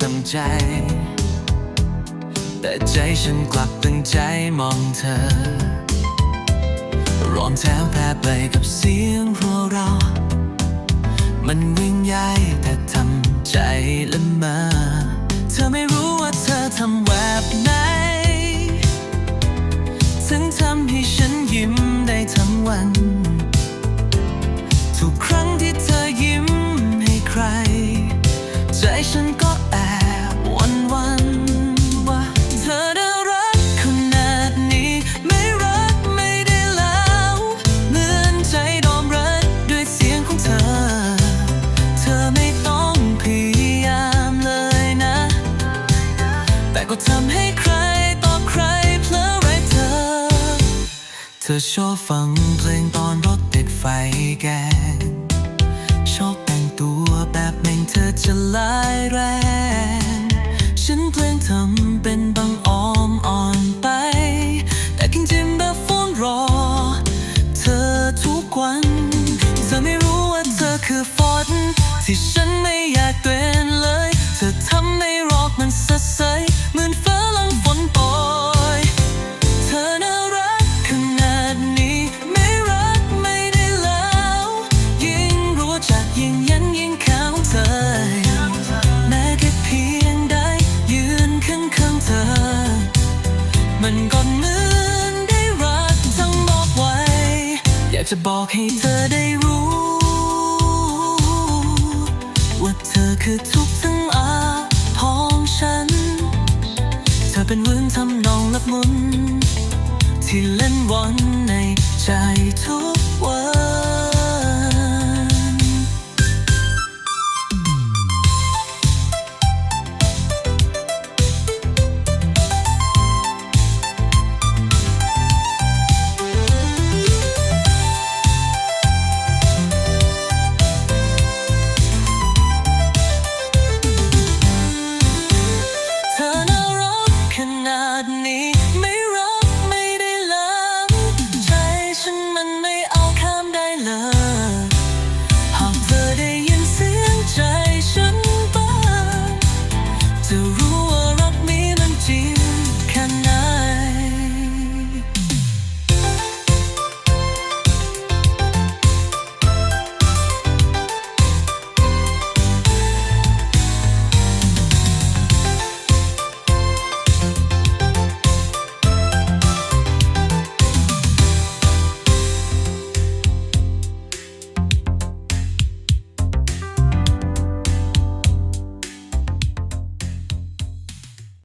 ต็มใจ แต่ใจฉันกลับตั้งใจมองเธอรวมแถมแพ้ไปกับเสียงหัวเรา มันวิ่งใหญ่แต่ทำใจละเมอเธอไม่รู้ว่าเธอทำแบบไหน ถึงทำให้ฉันยิ้มได้ทั้งวัน ธอชอบฟังเพลงตอนรถติดไฟแกง ชอบแต่งตัวแบบแม่งเธอจะลายแรง จะบอกให้เธอได้รู้ ว่าเธอคือทุกทั้งอาของฉัน เธอเป็นวืนทำนองลับมุน ที่เล่นวนในใจทุกวัน